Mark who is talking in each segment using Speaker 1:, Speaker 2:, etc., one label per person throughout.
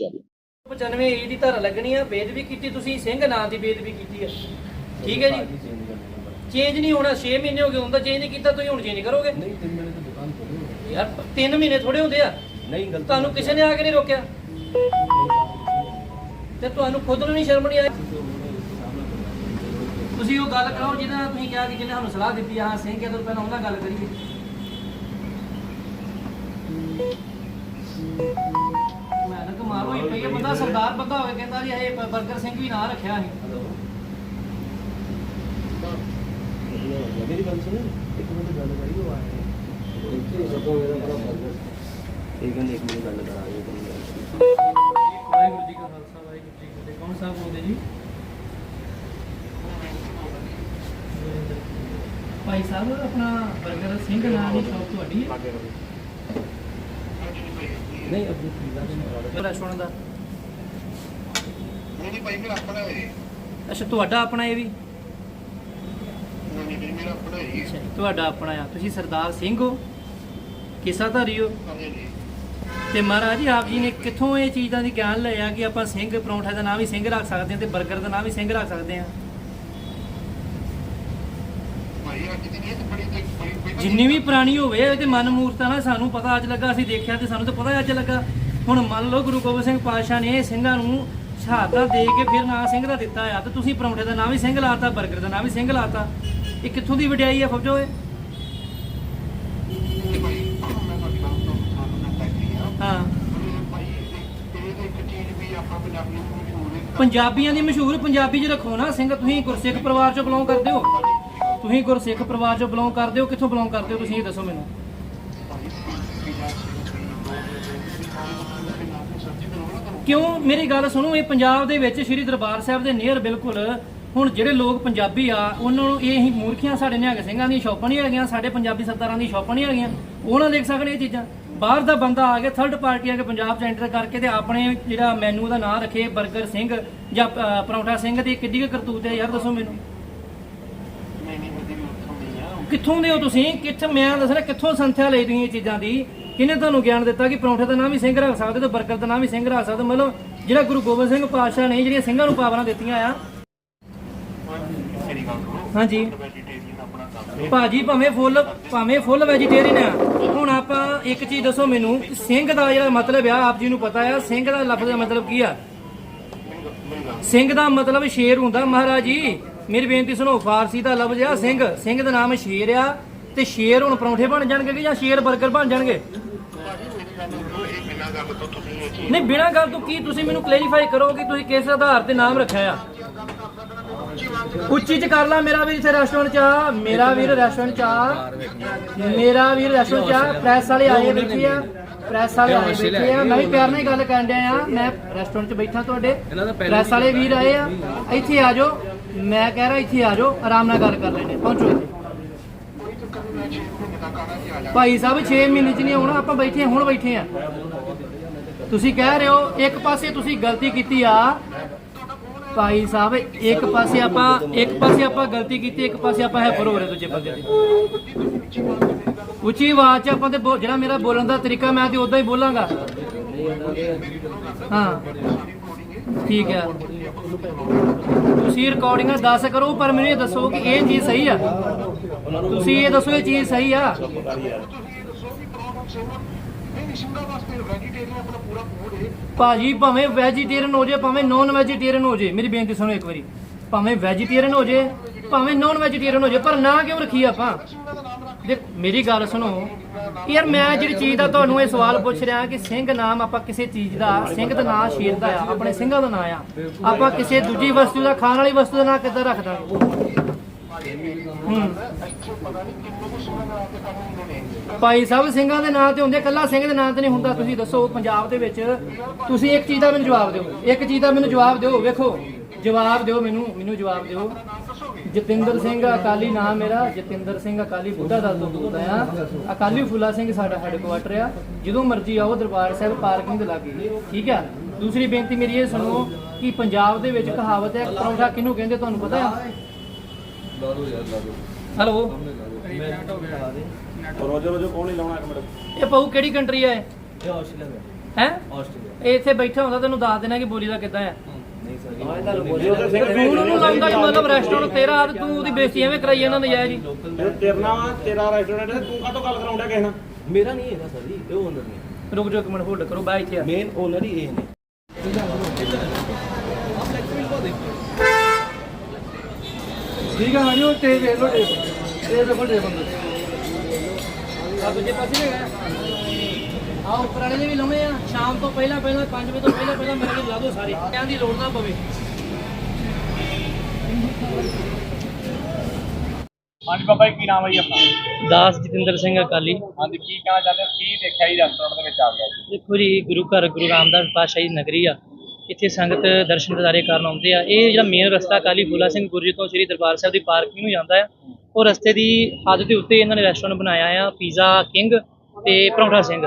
Speaker 1: ਚੱਲ
Speaker 2: 95 ਈ ਦੀ ਧਾਰਾ ਲੱਗਣੀ ਆ ਬੇਦਬੀ ਕੀਤੀ ਤੁਸੀਂ ਸਿੰਘ ਨਾਂ ਦੀ ਬੇਦਬੀ ਕੀਤੀ ਹੈ ਠੀਕ ਹੈ ਜੀ? ਚੇਂਜ ਨਹੀਂ ਹੋਣਾ 6 ਮਹੀਨੇ ਹੋ ਗਏ ਹੁੰਦਾ ਚੇਂਜ ਨਹੀਂ ਕੀਤਾ ਤੁਸੀਂ ਹੁਣ ਚੇਂਜ ਕਰੋਗੇ?
Speaker 3: ਨਹੀਂ ਤਿੰਨ ਮਹੀਨੇ ਤੋਂ ਦੁਕਾਨ ਖੋਲੀ
Speaker 2: ਯਾਰ 3 ਮਹੀਨੇ ਥੋੜੇ ਹੁੰਦੇ ਆ।
Speaker 3: ਹੈ ਨਹੀਂ ਗਲਤੀ
Speaker 2: ਤੁਹਾਨੂੰ ਕਿਸੇ ਨੇ ਆ ਕੇ ਨਹੀਂ ਰੋਕਿਆ? ਤੇ ਤੁਹਾਨੂੰ ਖੁਦ ਨੂੰ ਨਹੀਂ ਸ਼ਰਮ ਨਹੀਂ ਆਈ? ਤੁਸੀਂ ਉਹ ਗੱਲ ਕਰੋ ਜਿਹਦੇ ਤੁਸੀਂ ਕਿਹਾ ਕਿ ਜਿਹਨੇ ਸਾਨੂੰ ਸਲਾਹ ਦਿੱਤੀ ਆ ਹਾਂ ਸਿੰਘ ਤੋਂ ਪਹਿਲਾਂ ਉਹਨਾਂ ਨਾਲ ਗੱਲ ਕਰੀਏ। ਮੈਂ ਨਾ ਕਮਾਲ ਹੋਈ ਪਈ ਹੈ ਬੰਦਾ ਸਰਦਾਰ ਬੰਦਾ ਹੋਵੇ ਕਹਿੰਦਾ ਜੀ ਇਹ ਬਰਗਰ ਸਿੰਘ ਵੀ ਨਾਂ ਰੱਖਿਆ ਸੀ।
Speaker 3: ਹੈਲੋ। ਮੇਰੀ ਗੱਲ ਸੁਣੋ ਇੱਕ ਮਿੰਟ ਗੱਲ ਕਰੀ ਉਹ ਆਏ ਇਹ ਕਹਿੰਦੇ ਇੱਕ ਮਿੰਟ ਗੱਲ ਕਰਾਂਗੇ
Speaker 2: ਵਾਹਿਗੁਰੂ ਜੀ ਕਾ ਖਾਲਸਾ ਵਾਹਿਗੁਰੂ ਜੀ ਕੀ ਫਤਿਹ। ਕੌਣ ਸਾਹਿਬ ਬੋਲਦੇ ਜੀ? ਭਾਈ ਸਾਹਿਬ ਆਪਣਾ ਬਰਗਰ ਸਿੰਘ ਨਾਂ ਦੀ ਸ਼ੌਪ ਤੁਹਾਡੀ ਹੈ?
Speaker 3: ਨਹੀਂ ਆਪਣੀ ਪੀਜ਼ਾ ਦੇ ਨਾਲ
Speaker 2: ਰੈਸਟੋਰੈਂਟ ਦਾ
Speaker 4: ਨਹੀਂ ਭਾਈ ਮੇਰਾ ਆਪਣਾ ਹੈ।
Speaker 2: ਅੱਛਾ ਤੁਹਾਡਾ ਆਪਣਾ ਇਹ ਵੀ?
Speaker 4: ਨਹੀਂ ਨਹੀਂ ਮੇਰਾ ਆਪਣਾ ਹੈ
Speaker 2: ਅੱਛਾ ਤੁਹਾਡਾ ਆਪਣਾ ਆ। ਤੁਸੀਂ ਸਰਦਾਰ ਸਿੰਘ ਹੋ? ਕਿਸਾਧਾਰੀ ਹੋ?
Speaker 4: ਹਾਂਜੀ
Speaker 2: ਤੇ ਮਹਾਰਾਜ ਜੀ ਆਪ ਜੀ ਨੇ ਕਿੱਥੋਂ ਇਹ ਚੀਜ਼ਾਂ ਦੀ ਗਿਆਨ ਲਿਆ ਕਿ ਆਪਾਂ ਸਿੰਘ ਪਰੌਂਠੇ ਦਾ ਨਾਮ ਵੀ ਸਿੰਘ ਰੱਖ ਸਕਦੇ ਹਾਂ ਤੇ 버ਗਰ ਦਾ ਨਾਮ ਵੀ ਸਿੰਘ ਰੱਖ ਸਕਦੇ ਹਾਂ
Speaker 4: ਭਾਈ ਅੱਜ ਦੀ ਨਹੀਂ ਤੇ ਬੜੀ ਤੇ ਬੜੀ ਬੜੀ
Speaker 2: ਜਿੰਨੀ ਵੀ ਪੁਰਾਣੀ ਹੋਵੇ, ਇਹ ਤੇ ਮਨ ਨਾਲ ਸਾਨੂੰ ਪਤਾ ਅੱਜ ਲੱਗਾ, ਅਸੀਂ ਦੇਖਿਆ ਤੇ ਸਾਨੂੰ ਤਾਂ ਪਤਾ ਅੱਜ ਲੱਗਾ। ਹੁਣ ਮੰਨ ਲਓ ਗੁਰੂ ਗੋਬਿੰਦ ਸਿੰਘ ਪਾਤਸ਼ਾਹ ਨੇ ਸਿੰਘਾਂ ਨੂੰ ਸ਼ਹਾਦਤਾਂ ਦੇ ਕੇ ਫਿਰ ਨਾਂ ਸਿੰਘ ਦਾ ਦਿੱਤਾ ਆ, ਤੇ ਤੁਸੀਂ ਪਰੌਂਠੇ ਦਾ ਨਾਮ ਵੀ ਸਿੰਘ ਲਾਤਾ 버ਗਰ ਦਾ ਨਾਮ ਵੀ ਸਿੰਘ ਲਾਤਾ। ਇਹ ਕਿੱਥੋਂ ਦੀ ਵਡਿਆਈ ਆ ਫੌਜੋ ਇਹ? ਹਾਂ। ਪੰਜਾਬੀਆਂ ਦੀ ਮਸ਼ਹੂਰ, ਪੰਜਾਬੀ 'ਚ ਰੱਖੋ ਨਾ, ਸਿੰਘ ਤੁਸੀਂ ਗੁਰਸਿੱਖ ਪਰਿਵਾਰ 'ਚੋਂ ਬਿਲੋਂਗ ਕਰਦੇ ਹੋ। ਤੁਸੀਂ ਗੁਰਸਿੱਖ ਪਰਿਵਾਰ 'ਚੋਂ ਬਿਲੋਂਗ ਕਰਦੇ ਹੋ, ਕਿੱਥੋਂ ਬਿਲੋਂਗ ਕਰਦੇ ਹੋ? ਤੁਸੀਂ ਇਹ ਦੱਸੋ ਮੈਨੂੰ। ਕਿਉਂ? ਮੇਰੀ ਗੱਲ ਸੁਣੋ, ਇਹ ਪੰਜਾਬ ਦੇ ਵਿੱਚ ਸ੍ਰੀ ਦਰਬਾਰ ਸਾਹਿਬ ਦੇ ਨੀਅਰ ਬਿਲਕੁਲ ਹੁਣ ਜਿਹੜੇ ਲੋਕ ਪੰਜਾਬੀ ਆ, ਉਹਨਾਂ ਨੂੰ ਇਹ ਹੀ ਮੂਰਖੀਆਂ ਸਾਡੇ ਨਿਹੰਗ ਸਿੰਘਾਂ ਦੀਆਂ ਸ਼ੌਪਾਂ ਨਹੀਂ ਹੈਗੀਆਂ, ਸਾਡੇ ਪੰਜਾਬੀ ਸਰਦਾਰਾਂ ਦੀਆਂ ਸ਼ੌਪਾਂ ਨਹੀਂ ਹੈਗੀਆਂ। ਉਹਨਾਂ ਦੇਖ ਸਕਦੇ ਇਹ ਚੀਜ਼ਾਂ। ਬਾਹਰ ਦਾ ਬੰਦਾ ਆ ਕੇ ਥਰਡ ਪਾਰਟੀ ਆ ਕੇ ਪੰਜਾਬ 'ਚ ਐਂਟਰ ਕਰਕੇ ਤੇ ਆਪਣੇ ਜਿਹੜਾ ਮੈਨੂ ਦਾ ਨਾਂ ਰੱਖੇ 버ਗਰ ਸਿੰਘ ਜਾਂ ਪਰੌਂਠਾ ਸਿੰਘ ਦੀ ਕਿੱਡੀ ਕੁ ਕਰਤੂਤ ਹੈ, ਯਾਰ ਦੱਸੋ ਮੈਨੂੰ
Speaker 4: ਨਹੀਂ ਨਹੀਂ ਮੈਂ ਤੇਰੀ ਉੱਥੋਂ ਨਹੀਂ ਆ
Speaker 2: ਕਿੱਥੋਂ ਦੇ ਹੋ ਤੁਸੀਂ? ਕਿੱਥੇ ਮੈਂ ਦੱਸਣਾ ਕਿੱਥੋਂ ਸੰਥਿਆ ਲਈ ਤੁਸੀਂ ਇਹ ਚੀਜ਼ਾਂ ਦੀ? ਕਿਹਨੇ ਤੁਹਾਨੂੰ ਗਿਆਨ ਦਿੱਤਾ ਕਿ ਪਰੌਂਠੇ ਦਾ ਨਾਮ ਵੀ ਸਿੰਘ ਰੱਖ ਸਕਦੇ ਤੇ 버ਗਰ ਦਾ ਨਾਮ ਵੀ ਸਿੰਘ ਰੱਖ ਸਕਦੇ? ਮਤਲਬ ਜਿਹੜਾ ਗੁਰੂ ਗੋਬਿੰਦ ਸਿੰਘ ਪਾਤਸ਼ਾਹ ਨੇ ਜਿਹੜੀਆਂ ਸਿੰਘਾਂ ਨੂੰ ਪਾਵਰਾਂ ਦਿੱਤੀਆਂ ਆ। ਹਾਂਜੀ। ਭਾਜੀ ਭਾਵੇਂ ਫੁੱਲ ਭਾਵੇਂ ਫੁੱਲ ਵੈਜੀਟੇਰੀਅਨ ਆ ਹੁਣ ਆਪਾਂ ਇੱਕ ਚੀਜ਼ ਦੱਸੋ ਮੈਨੂੰ ਸਿੰਘ ਦਾ ਜਿਹੜਾ ਮਤਲਬ ਆ ਆਪ ਜੀ ਨੂੰ ਪਤਾ ਆ ਸਿੰਘ ਦਾ ਲਫ਼ਜ਼ ਦਾ ਮਤਲਬ ਕੀ ਆ? ਸਿੰਘ ਦਾ ਮਤਲਬ ਸ਼ੇਰ ਹੁੰਦਾ ਮਹਾਰਾਜ ਜੀ। ਮੇਰੀ ਬੇਨਤੀ ਸੁਣੋ ਫਾਰਸੀ ਦਾ ਲਫ਼ਜ਼ ਆ ਸਿੰਘ। ਸਿੰਘ ਦਾ ਨਾਮ ਸ਼ੇਰ ਆ ਤੇ ਸ਼ੇਰ ਹੁਣ ਪਰੌਂਠੇ ਬਣ ਜਾਣਗੇ ਕਿ ਜਾਂ ਸ਼ੇਰ 버ਗਰ ਬਣ ਜਾਣਗੇ? ਨਹੀਂ ਬਿਨਾਂ ਗੱਲ ਤੋਂ ਕੀ ਤੁਸੀਂ ਮੈਨੂੰ ਕਲੈਰੀਫਾਈ ਕਰੋ ਕਿ ਤੁਸੀਂ ਕਿਸ ਆਧਾਰ ਤੇ ਨਾਮ ਰੱਖਿਆ ਆ? ਉੱਚੀ ਚ ਕਰ ਲਾ ਮੇਰਾ ਵੀਰ ਇੱਥੇ ਰੈਸਟੋਰੈਂਟ ਚ ਆ ਮੇਰਾ ਵੀਰ ਰੈਸਟੋਰੈਂਟ ਚ ਆ ਮੇਰਾ ਵੀਰ ਰੈਸਟੋਰੈਂਟ ਚ ਆ ਪ੍ਰੈਸ ਵਾਲੇ ਆਏ ਬੈਠੇ ਆ ਪ੍ਰੈਸ ਵਾਲੇ ਆਏ ਬੈਠੇ ਆ। ਮੈਂ ਵੀ ਪਿਆਰ ਨਾਲ ਗੱਲ ਕਰਨ ਡਿਆ ਆ ਮੈਂ ਰੈਸਟੋਰੈਂਟ ਚ ਬੈਠਾ ਤੁਹਾਡੇ ਪ੍ਰੈਸ ਵਾਲੇ ਵੀਰ ਆਏ ਆ। ਇੱਥੇ ਆ ਜਾਓ। ਮੈਂ ਕਹਿ ਰਿਹਾ ਇੱਥੇ ਆ ਜਾਓ, ਆਰਾਮ ਨਾਲ ਗੱਲ ਕਰ ਲੈਣੇ ਪਹੁੰਚੋ ਇੱਥੇ।
Speaker 4: ਕੋਈ ਚੱਕਰ ਨਹੀਂ ਮੈਂ 6 ਮਹੀਨੇ
Speaker 2: ਭਾਈ ਸਾਹਿਬ 6 ਮਹੀਨੇ ਚ ਨਹੀਂ ਆਉਣਾ, ਆਪਾਂ ਬੈਠੇ ਹੁਣ ਬੈਠੇ ਆ ਤੁਸੀਂ ਕਹਿ ਰਹੇ ਹੋ, ਇੱਕ ਪਾਸੇ ਤੁਸੀਂ ਗਲਤੀ ਕੀਤੀ ਆ। ਭਾਈ ਸਾਹਿਬ, ਇੱਕ ਪਾਸੇ ਆਪਾਂ, ਇੱਕ ਪਾਸੇ ਆਪਾਂ ਗਲਤੀ ਕੀਤੀ, ਇੱਕ ਪਾਸੇ ਆਪਾਂ ਹੈ ਹੋ ਰਹੇ ਦੂਜੇ ਬੰਦੇ ਦੀ ਉੱਚੀ ਆਵਾਜ਼ ਚ ਆਪਾਂ ਤੇ ਜਿਹੜਾ ਮੇਰਾ ਬੋਲਣ ਦਾ ਤਰੀਕਾ ਮੈਂ ਤੇ ਉਦਾਂ ਹੀ ਬੋਲਾਂਗਾ। ਹਾਂ। ਠੀਕ ਹੈ। ਤੁਸੀਂ ਰਿਕਾਰਡਿੰਗਾਂ ਦੱਸ ਕਰੋ, ਪਰ ਮੈਨੂੰ ਇਹ ਦੱਸੋ ਕਿ ਇਹ ਚੀਜ਼ ਸਹੀ ਆ। ਤੁਸੀਂ ਇਹ ਦੱਸੋ ਇਹ ਚੀਜ਼ ਸਹੀ ਆ। ਭਾਜੀ, ਭਾਵੇਂ ਵੈਜੀਟੇਰੀਅਨ ਹੋ ਜੇ, ਭਾਵੇਂ ਨੌਨ ਵੈਜੀਟੇਰੀਅਨ ਹੋ ਜੇ, ਮੇਰੀ ਬੇਨਤੀ ਸੁਣੋ ਇੱਕ ਵਾਰੀ। ਭਾਵੇਂ ਵੈਜੀਟੇਰੀਅਨ ਹੋ ਜੇ, ਭਾਵੇਂ ਨੌਨ ਵੈਜੀਟੇਰੀਅਨ ਹੋ ਜੇ, ਪਰ ਨਾ ਕਿਉਂ ਰੱਖੀ ਆਪਾਂ? ਦੇਖ, ਮੇਰੀ ਗੱਲ ਸੁਣੋ। ਯਾਰ ਮੈਂ ਜਿਹੜੀ ਚੀਜ਼ ਦਾ ਤੁਹਾਨੂੰ ਇਹ ਸਵਾਲ ਪੁੱਛ ਰਿਹਾ ਕਿ ਸਿੰਘ ਨਾਮ ਆਪਾਂ ਕਿਸੇ ਚੀਜ਼ ਦਾ, ਸਿੰਘ ਦਾ ਨਾਮ ਸ਼ੇਰ ਦਾ ਆ, ਆਪਣੇ ਸਿੰਘਾਂ ਦਾ ਨਾਮ ਆ। ਆਪਾਂ ਕਿਸੇ ਦੂਜੀ ਵਸਤੂ ਦਾ, ਖਾਣ ਵਾਲੀ ਵਸਤੂ ਦਾ ਨਾਮ ਕਿੱਦਾਂ ਰੱਖ ਦਾਂਗੇ ਭਾਈ ਸਾਹਿਬ, ਸਿੰਘਾਂ ਦੇ ਨਾਂ ਤੇ ਹੁੰਦੇ ਕੱਲਾ ਸਿੰਘ ਦੇ ਨਾਂ ਤੇ ਨਹੀਂ ਹੁੰਦਾ। ਤੁਸੀਂ ਦੱਸੋ, ਪੰਜਾਬ ਦੇ ਵਿੱਚ ਤੁਸੀਂ ਇੱਕ ਚੀਜ਼ ਦਾ ਮੈਨੂੰ ਜਵਾਬ ਦਿਓ। ਇੱਕ ਚੀਜ਼ ਦਾ ਮੈਨੂੰ ਜਵਾਬ ਦਿਓ, ਵੇਖੋ। ਜਵਾਬ ਦਿਓ ਮੈਨੂੰ ਮੈਨੂੰ ਜਵਾਬ ਦਿਓ। ਜਤਿੰਦਰ ਸਿੰਘ ਅਕਾਲੀ ਨਾਮ ਮੇਰਾ ਜਤਿੰਦਰ ਸਿੰਘ ਅਕਾਲੀ ਬੁੱਢਾ ਦਲ ਤੋਂ ਬੋਲਦਾ ਆ ਅਕਾਲੀ ਫੁੱਲਾ ਸਿੰਘ ਸਾਡਾ ਹੈੱਡਕੁਆਟਰ ਆ। ਜਦੋਂ ਮਰਜ਼ੀ ਆਓ ਦਰਬਾਰ ਸਾਹਿਬ ਪਾਰਕਿੰਗ ਦੇ ਲਾਗੇ। ਠੀਕ ਆ? ਦੂਸਰੀ ਬੇਨਤੀ ਮੇਰੀ ਇਹ ਸੁਣੋ ਕਿ ਪੰਜਾਬ ਦੇ ਵਿੱਚ ਕਹਾਵਤ ਹੈ ਪਰੌਂਠਾ ਕਿਹਨੂੰ ਕਹਿੰਦੇ ਤੁਹਾਨੂੰ ਪਤਾ ਆ?
Speaker 3: ਲਾ ਦੋ ਯਾਰ ਲਾ ਦੋ
Speaker 2: ਹੈਲੋ?
Speaker 3: ਰੋਜੋ ਰੋਜੋ ਕੌਣ ਨਹੀਂ ਲਾਉਣਾ ਇੱਕ ਮਿੰਟ?
Speaker 2: ਇਹ ਪਾਉ ਕਿਹੜੀ ਕੰਟਰੀ ਆ ਇਹ?
Speaker 3: ਆਸਟ੍ਰੇਲੀਆ
Speaker 2: ਹੈ?
Speaker 3: ਆਸਟ੍ਰੇਲੀਆ।
Speaker 2: ਇੱਥੇ ਬੈਠਾ ਹੁੰਦਾ ਤੈਨੂੰ ਦੱਸ ਦੇਣਾ ਕਿ ਬੋਲੀ ਦਾ ਕਿੱਦਾਂ
Speaker 3: ਹਾਂ।
Speaker 2: ਤੂੰ ਉਹਨੂੰ ਲਾਉਂਦਾ ਕਿ ਮਤਲਬ ਰੈਸਟੋਰੈਂਟ ਤੇਰਾ ਤੇ ਤੂੰ ਉਹਦੀ ਬੇਇੱਜ਼ਤੀ ਐਵੇਂ ਕਰਾਈ ਇਹਨਾਂ ਨਜਾਇਜ਼ ਜੀ
Speaker 1: ਤੇਰਨਾ ਤੇਰਾ ਰੈਸਟੋਰੈਂਟ ਹੈ ਤੂੰ ਕਾਹਤੋਂ ਗੱਲ ਕਰਾਉਂਦਾ ਕਿਸੇ ਨਾਲ।
Speaker 3: ਮੇਰਾ ਨਹੀਂ ਹੈਗਾ ਸਰ ਜੀ ਇਹ ਓਨਰ ਨੇ
Speaker 2: ਰੁਕ ਜਾਓ ਇੱਕ ਮਿੰਟ ਹੋਲਡ ਕਰੋ ਬਾਈ ਇੱਥੇ ਆ
Speaker 3: ਮੇਨ ਓਨਰ ਹੀ ਇਹ ਨੇ
Speaker 2: ਠੀਕ ਆ ਹਾਂਜੀ ਉਹ ਤੇ ਵੇਖ ਲੋ ਟੇਪ ਇਹ ਦੇਖੋ ਟੇਪ ਅੰਦਰ। ਆ ਦੂਜੇ ਪਾਸੇ ਵੀ ਹੈਗਾ। ਆ ਉੱਪਰ ਵਾਲੇ ਦੇ ਵੀ ਲਾਉਣੇ ਆ। ਸ਼ਾਮ ਤੋਂ ਪਹਿਲਾਂ ਪਹਿਲਾਂ 5 ਵਜੇ ਤੋਂ ਪਹਿਲਾਂ ਪਹਿਲਾਂ ਮੇਰੇ ਲਈ ਲਾ ਦਿਓ ਸਾਰੇ। ਕਿਆਂ ਦੀ ਲੋੜ ਨਾ ਪਵੇ।
Speaker 1: ਹਾਂਜੀ ਬਾਬਾ ਜੀ ਕੀ ਨਾਮ ਹੈ ਜੀ ਆਪਣਾ?
Speaker 2: ਦਾਸ ਜਤਿੰਦਰ ਸਿੰਘ ਅਕਾਲੀ।
Speaker 1: ਹਾਂਜੀ ਕੀ ਕਹਿਣਾ ਚਾਹੁੰਦੇ ਹੋ? ਕੀ ਦੇਖਿਆ ਜੀ ਰੈਸਟੋਰੈਂਟ ਦੇ ਵਿੱਚ ਆ ਗਿਆ ਜੀ
Speaker 2: ਦੇਖੋ ਜੀ ਗੁਰੂ ਘਰ ਗੁਰੂ ਰਾਮਦਾਸ ਪਾਤਸ਼ਾਹੀ ਨਗਰੀ ਆ। ਇੱਥੇ ਸੰਗਤ ਦਰਸ਼ਨ ਦਿਦਾਰੇ ਕਰਨ ਆਉਂਦੇ ਆ। ਇਹ ਜਿਹੜਾ ਮੇਨ ਰਸਤਾ ਅਕਾਲੀ ਫੂਲਾ ਸਿੰਘ ਗੁਰਜੀ ਤੋਂ ਸ੍ਰੀ ਦਰਬਾਰ ਸਾਹਿਬ ਦੀ ਪਾਰਕਿੰਗ ਨੂੰ ਜਾਂਦਾ ਆ। ਉਹ ਰਸਤੇ ਦੀ ਹੱਦ ਦੇ ਉੱਤੇ ਇਹਨਾਂ ਨੇ ਰੈਸਟੋਰੈਂਟ ਬਣਾਇਆ ਆ ਪੀਜ਼ਾ ਕਿੰਗ ਤੇ ਪਰੌਂਠਾ ਸਿੰਘ।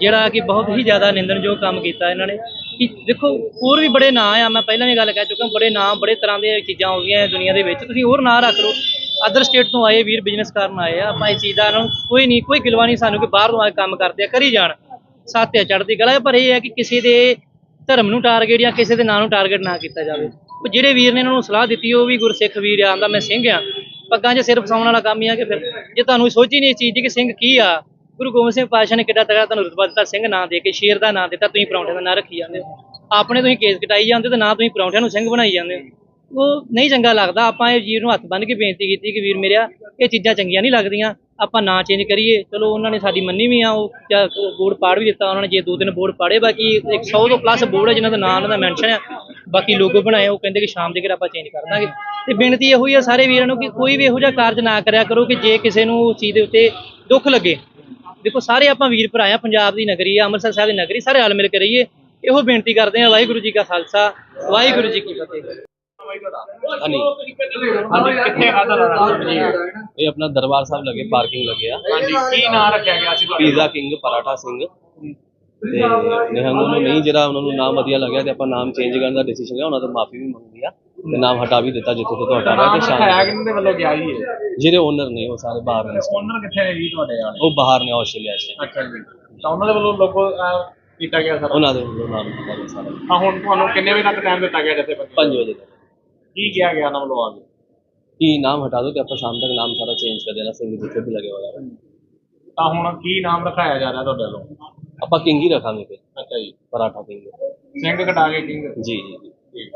Speaker 2: ਜਿਹੜਾ ਕਿ ਬਹੁਤ ਹੀ ਜ਼ਿਆਦਾ ਨਿੰਦਣਯੋਗ ਕੰਮ ਕੀਤਾ ਇਹਨਾਂ ਨੇ। ਕਿ ਦੇਖੋ, ਹੋਰ ਵੀ ਬੜੇ ਨਾਂ ਆ, ਮੈਂ ਪਹਿਲਾਂ ਵੀ ਗੱਲ ਕਹਿ ਚੁੱਕਾ, ਬੜੇ ਨਾਂ, ਬੜੇ ਤਰ੍ਹਾਂ ਦੀਆਂ ਚੀਜ਼ਾਂ ਆਉਂਦੀਆਂ ਗਈਆਂ ਦੁਨੀਆ ਦੇ ਵਿੱਚ। ਤੁਸੀਂ ਹੋਰ ਨਾਂ ਰੱਖ ਲਓ। ਅਦਰ ਸਟੇਟ ਤੋਂ ਆਏ, ਵੀਰ ਬਿਜ਼ਨਸ ਕਰਨ ਆਏ ਆ, ਆਪਾਂ ਇਸ ਚੀਜ਼ ਦਾ ਇਹਨਾਂ ਨੂੰ ਕੋਈ ਨਹੀਂ, ਕੋਈ ਗਿਲਵਾ ਨਹੀਂ ਸਾਨੂੰ ਕਿ ਬਾਹਰ ਤੋਂ ਆ ਕੇ ਕੰਮ ਕਰਦੇ ਆ, ਕਰੀ ਜਾਣ। ਸਾਥਿਆ ਚੜ੍ਹਦੀ ਗਲਾ ਪਰ ਇਹ ਹੈ ਕਿ ਕਿਸੇ ਦੇ ਧਰਮ ਨੂੰ ਟਾਰਗੇਟ ਜਾਂ ਕਿਸੇ ਦੇ ਨਾਂ ਨੂੰ ਟਾਰਗੇਟ ਨਾ ਕੀਤਾ ਜਾਵੇ। ਉਹ ਜਿਹੜੇ ਵੀਰ ਨੇ ਇਹਨਾਂ ਨੂੰ ਸਲਾਹ ਦਿੱਤੀ, ਉਹ ਵੀ ਗੁਰਸਿੱਖ ਵੀਰ ਆ, ਆਂਦਾ ਮੈਂ ਸਿੰਘ ਆ। ਪੱਗਾਂ 'ਚ ਸਿਰ ਫਸਾਉਣ ਵਾਲਾ ਕੰਮ ਹੀ ਆ ਕਿ ਫਿਰ ਜੇ ਤੁਹਾਨੂੰ ਸੋਚੀ ਨਹੀਂ ਇਸ ਚੀਜ਼ ਦੀ ਕਿ ਸਿੰਘ ਕੀ ਆ ਗੁਰੂ ਗੋਬਿੰਦ ਸਿੰਘ ਪਾਤਸ਼ਾਹ ਨੇ ਕਿੱਡਾ ਤਗੜਾ ਤੁਹਾਨੂੰ ਰੁਤਬਾ ਦਿੱਤਾ, ਸਿੰਘ ਨਾਂ ਦੇ ਕੇ, ਸ਼ੇਰ ਦਾ ਨਾਂ ਦਿੱਤਾ, ਤੁਸੀਂ ਪਰੌਂਠੇ ਦਾ ਨਾਂ ਰੱਖੀ ਜਾਂਦੇ ਹੋ। ਆਪਣੇ ਤੁਸੀਂ ਕੇਸ ਕਟਾਈ ਜਾਂਦੇ ਤੇ ਨਾ ਤੁਸੀਂ ਪਰੌਂਠਿਆਂ ਨੂੰ ਸਿੰਘ ਬਣਾਈ ਜਾਂਦੇ ਹੋ। ਉਹ ਨਹੀਂ ਚੰਗਾ ਲੱਗਦਾ, ਆਪਾਂ ਇਹ ਵੀਰ ਨੂੰ ਹੱਥ ਬੰਨ੍ਹ ਕੇ ਬੇਨਤੀ ਕੀਤੀ ਕਿ ਵੀਰ ਮੇਰਿਆ, ਇਹ ਚੀਜ਼ਾਂ ਚੰਗੀਆਂ ਨਹੀਂ ਲੱਗਦੀਆਂ, ਆਪਾਂ ਨਾਂ ਚੇਂਜ ਕਰੀਏ। ਚਲੋ ਉਹਨਾਂ ਨੇ ਸਾਡੀ ਮੰਨੀ ਵੀ ਆ, ਉਹ ਜਾਂ ਬੋਰਡ ਪਾੜ ਵੀ ਦਿੱਤਾ ਉਹਨਾਂ ਨੇ, ਜੇ ਦੋ ਤਿੰਨ ਬੋਰਡ ਪਾੜੇ, ਬਾਕੀ 100 ਤੋਂ ਪਲੱਸ ਬੋਰਡ ਹੈ ਜਿਨ੍ਹਾਂ ਦਾ ਨਾਂ ਉਹਨਾਂ ਦਾ ਮੈਂਸ਼ਨ ਆ, ਬਾਕੀ ਲੋਗੋ ਬਣਾਏ, ਉਹ ਕਹਿੰਦੇ ਕਿ ਸ਼ਾਮ ਦੇ ਘਰ ਆਪਾਂ ਚੇਂਜ ਕਰ ਦਾਂਗੇ। ਤੇ ਬੇਨਤੀ ਇਹੋ ਹੀ ਆ ਸਾਰੇ ਵੀਰਾਂ ਨੂੰ ਕਿ ਕੋਈ ਵੀ ਇਹੋ ਜਿਹਾ ਕਾਰਜ ਨਾ ਕਰਿਆ ਕਰੋ ਕਿ ਜੇ ਕਿਸੇ ਨੂੰ ਉਸ ਚੀਜ਼ ਦੇ ਉੱਤੇ ਦੁੱਖ ਲੱਗੇ ਦੇਖੋ ਸਾਰੇ ਆਪਾਂ ਵੀਰ ਭਰਾ ਆ ਪੰਜਾਬ ਦੀ ਨਗਰੀ ਆ ਅੰਮ੍ਰਿਤਸਰ ਸਾਹਿਬ ਦੀ ਨਗਰੀ ਸਾਰੇ ਰਲ ਮਿਲ ਕੇ ਰਹੀਏ। ਇਹੋ ਬੇਨਤੀ ਕਰਦੇ ਆ ਵਾਹਿਗੁਰੂ ਜੀ ਕਾ ਖਾਲਸਾ ਵਾਹਿਗੁਰੂ ਜੀ ਕੀ ਫਤਿਹ।
Speaker 1: ਹਾਂਜੀ। ਕਿੱਥੇ ਜੀ?
Speaker 3: ਇਹ ਆਪਣਾ ਦਰਬਾਰ ਸਾਹਿਬ ਲੱਗੇ ਪਾਰਕਿੰਗ ਲੱਗੇ ਆ।
Speaker 1: ਹਾਂਜੀ ਕੀ ਨਾਮ ਰੱਖਿਆ ਗਿਆ ਸੀ ਤੁਹਾਡਾ?
Speaker 3: Pizza king paratha Singh. ਤੇ ਨਿਹੰਗ ਨੂੰ ਨਹੀਂ ਜਿਹੜਾ ਉਹਨਾਂ ਨੂੰ ਨਾਮ ਵਧੀਆ ਲੱਗਿਆ ਤੇ ਆਪਾਂ ਨਾਮ ਚੇਂਜ ਕਰਨ ਦਾ ਡਿਸੀਜਨ ਲਿਆ ਉਹਨਾਂ ਤੋਂ ਮਾਫੀ ਵੀ ਮੰਗੀ ਆ। ਤੇ ਨਾਮ ਹਟਾ ਵੀ ਦਿੱਤਾ ਜਿੱਥੇ ਤੋਂ ਤੁਹਾਡਾ
Speaker 1: ਨਾਮ
Speaker 3: ਹੈ ਤੇ
Speaker 1: ਰੱਖਾਇਆ
Speaker 3: ਸ਼ਾਮ
Speaker 1: ਕਿਹਨਾਂ ਦੇ ਵੱਲੋਂ ਗਿਆ ਜੀ ਇਹ?
Speaker 3: ਜਿਹੜੇ ਓਨਰ ਨੇ ਉਹ ਸਾਰੇ ਬਾਹਰ ਨੇ।
Speaker 1: ਓਨਰ ਕਿੱਥੇ ਨੇ ਜੀ ਤੁਹਾਡੇ ਵਾਲੇ?
Speaker 3: ਉਹ ਬਾਹਰ ਨੇ ਆਸਟ੍ਰੇਲੀਆ 'ਚ।
Speaker 1: ਅੱਛਾ ਜੀ। ਤਾਂ ਉਹਨਾਂ ਦੇ ਵੱਲੋਂ ਲੋਗੋ ਕੀਤਾ ਗਿਆ ਸਰ?
Speaker 3: ਉਹਨਾਂ ਦੇ ਵੱਲੋਂ ਨਾਮ ਦਿੱਤਾ ਗਿਆ ਸਾਰਾ।
Speaker 1: ਤਾਂ ਹੁਣ ਤੁਹਾਨੂੰ ਕਿੰਨੇ ਵਜੇ ਤੱਕ ਟਾਈਮ ਦਿੱਤਾ ਗਿਆ ਜੱਥੇ
Speaker 3: 5 ਵਜੇ ਤੱਕ।
Speaker 1: ਕੀ ਕਿਹਾ ਗਿਆ ਉਹਨਾਂ ਵੱਲੋਂ ਆ ਕੇ?
Speaker 3: ਕੀ ਨਾਮ ਹਟਾ ਦੋ ਤੇ ਆਪਾਂ ਸ਼ਾਮ ਤੱਕ ਨਾਮ ਸਾਰਾ ਚੇਂਜ ਕਰ ਦੇਣਾ ਸਿੰਘ ਜਿੱਥੇ ਵੀ ਲੱਗੇ ਹੋਇਆ ਹੈ।
Speaker 1: ਤਾਂ ਹੁਣ ਕੀ ਨਾਮ ਰਖਾਇਆ ਜਾ ਰਿਹਾ ਤੁਹਾਡੇ ਵੱਲੋਂ?
Speaker 3: ਆਪਾਂ ਕਿੰਗ ਹੀ ਰੱਖਾਂਗੇ ਫਿਰ।
Speaker 1: ਅੱਛਾ ਜੀ।
Speaker 3: ਪਰਾਠਾ ਕਿੰਗ।
Speaker 1: ਸਿੰਘ ਕਟਾ ਕੇ ਕਿੰਗ?
Speaker 3: ਜੀ ਜੀ ਜੀ।